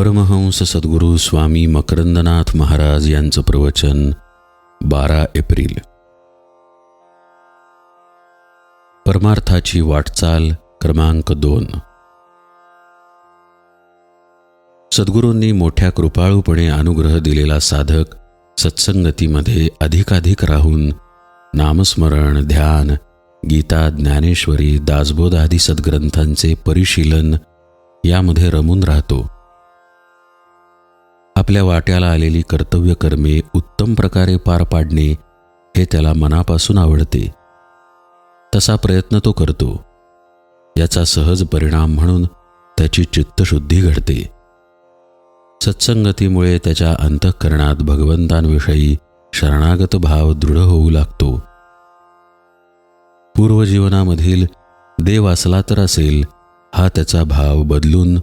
परमहंस सद्गुरू स्वामी मकरंदनाथ महाराज यांचं प्रवचन बारा एप्रिल. परमार्थाची वाटचाल क्रमांक दोन. सद्गुरूंनी मोठ्या कृपाळूपणे अनुग्रह दिलेला साधक सत्संगतीमध्ये अधिकाधिक राहून नामस्मरण ध्यान गीता ज्ञानेश्वरी दासबोध आदी सद्ग्रंथांचे परिशीलन यामध्ये रमून राहतो. आपल्या वाट्याला आलेली कर्तव्य कर्मे उत्तम प्रकारे पार पाडणे हे त्याला मनापासून आवडते. तसा प्रयत्न तो करतो. याचा सहज परिणाम म्हणून त्याची चित्तशुद्धी घडते. सत्संगतीमुळे त्याच्या अंतःकरणात भगवंतांविषयी शरणागत भाव दृढ होऊ लागतो. पूर्वजीवनामधील देव असला तर असेल हा त्याचा भाव बदलून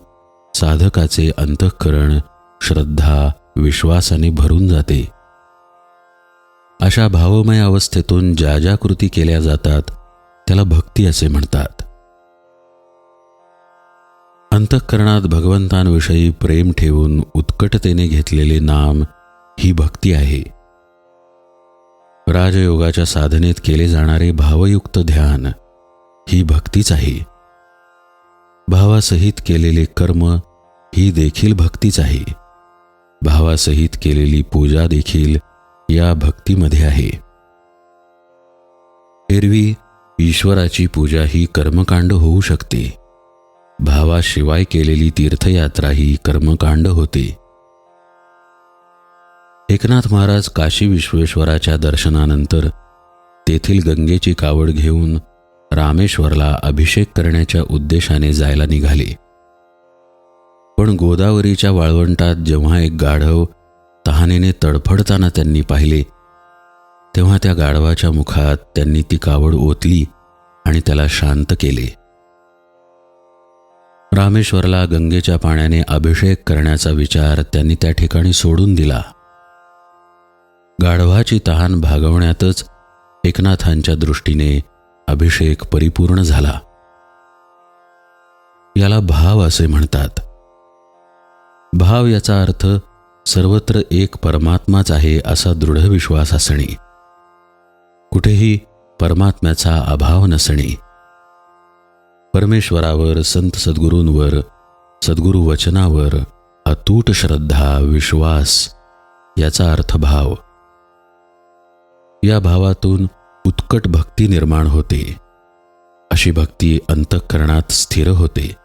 साधकाचे अंतःकरण श्रद्धा विश्वासाने भरून जाते. अशा भावमय अवस्थेतून ज्या ज्या कृती केल्या जातात त्याला भक्ती असे म्हणतात. अंतःकरणात भगवंतांविषयी प्रेम ठेवून उत्कटतेने घेतलेले नाम ही भक्ती आहे. राजयोगाच्या साधनेत केले जाणारे भावयुक्त ध्यान ही भक्तीच आहे. भावासहित केलेले कर्म ही देखील भक्तीच आहे. भावासहित केलेली पूजा देखील या भक्तीमध्ये आहे. एरवी ईश्वराची पूजा ही कर्मकांड होऊ शकते. भावाशिवाय केलेली तीर्थयात्रा ही कर्मकांड होते. एकनाथ महाराज काशी विश्वेश्वराच्या दर्शनानंतर तेथील गंगेची कावड घेऊन रामेश्वरला अभिषेक करण्याच्या उद्देशाने जायला निघाले. पण गोदावरीच्या वाळवंटात जेव्हा एक गाढव तहानेने तडफडताना त्यांनी पाहिले तेव्हा त्या गाढवाच्या मुखात त्यांनी ती कावड ओतली आणि त्याला शांत केले. रामेश्वरला गंगेच्या पाण्याने अभिषेक करण्याचा विचार त्यांनी त्या ठिकाणी सोडून दिला. गाढवाची तहान भागवण्यातच एकनाथांच्या दृष्टीने अभिषेक परिपूर्ण झाला. याला भाव असे म्हणतात. भाव याचा अर्थ सर्वत्र एक परमात्माच आहे असा दृढ विश्वास असणे. कुठेही परमात्म्याचा अभाव नसणे. परमेश्वरावर संत सद्गुरूंवर सद्गुरू वचनावर अतूट श्रद्धा विश्वास याचा अर्थ भाव. या भावातून उत्कट भक्ती निर्माण होते. अशी भक्ती अंतःकरणात स्थिर होते.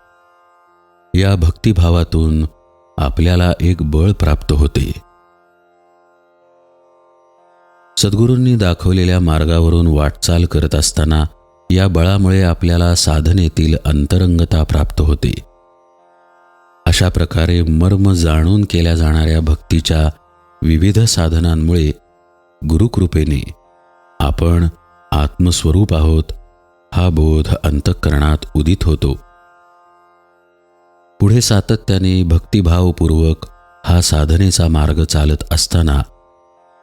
या भक्तिभावातून आपल्याला एक बळ प्राप्त होते. सद्गुरूंनी दाखवलेल्या मार्गावरून वाटचाल करत असताना या बळामुळे आपल्याला साधनेतील अंतरंगता प्राप्त होते. अशा प्रकारे मर्म जाणून केल्या जाणाऱ्या भक्तीच्या विविध साधनांमुळे गुरुकृपेने आपण आत्मस्वरूप आहोत हा बोध अंतःकरणात उदित होतो. पुढे सातत्याने भक्तिभावपूर्वक हा साधनेचा मार्ग चालत असताना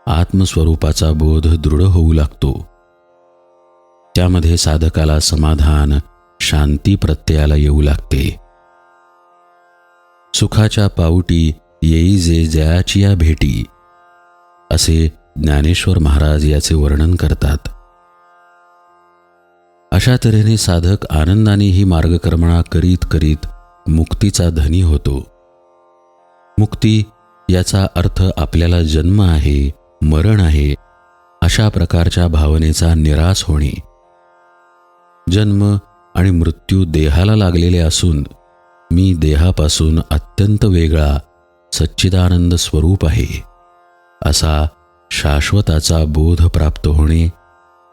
आत्मस्वरूपाचा बोध दृढ होऊ लागतो. त्यामध्ये साधकाला समाधान शांती प्रत्ययाला येऊ लागते. सुखाच्या पाऊटी येई जे जयाची या भेटी असे ज्ञानेश्वर महाराज याचे वर्णन करतात. अशा तऱ्हेने साधक आनंदाने ही मार्गक्रमणा करीत करीत मुक्तीचा धनी होतो. मुक्ती याचा अर्थ आपल्याला जन्म आहे मरण आहे अशा प्रकारच्या भावनेचा निराश होणे. जन्म आणि मृत्यू देहाला लागलेले असून मी देहापासून अत्यंत वेगळा सच्चिदानंद स्वरूप आहे. असा शाश्वताचा बोध प्राप्त होणे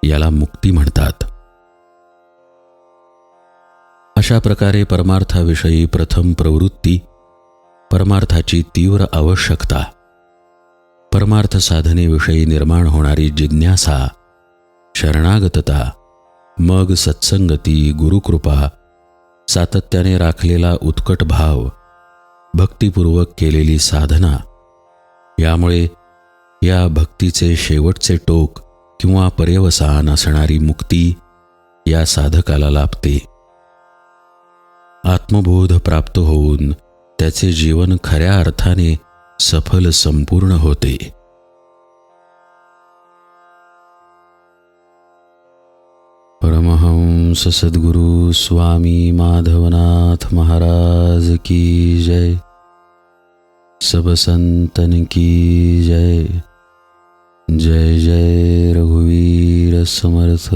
याला मुक्ती म्हणतात. अशा प्रकारे परमार्थाविषयी प्रथम प्रवृत्ती परमार्थाची तीव्र आवश्यकता परमार्थ साधनेविषयी निर्माण होणारी जिज्ञासा शरणागतता मग सत्संगती गुरुकृपा सातत्याने राखलेला उत्कट भाव भक्तिपूर्वक केलेली साधना यामुळे या भक्तीचे शेवटचे टोक किंवा पर्यवसान असणारी मुक्ती या साधकाला लाभते. आत्मबोध प्राप्त होऊन त्याचे जीवन खऱ्या अर्थाने सफल संपूर्ण होते. परमहंस सद्गुरु स्वामी माधवनाथ महाराज की जय। सब संतन की जय। जय जय रघुवीर समर्थ।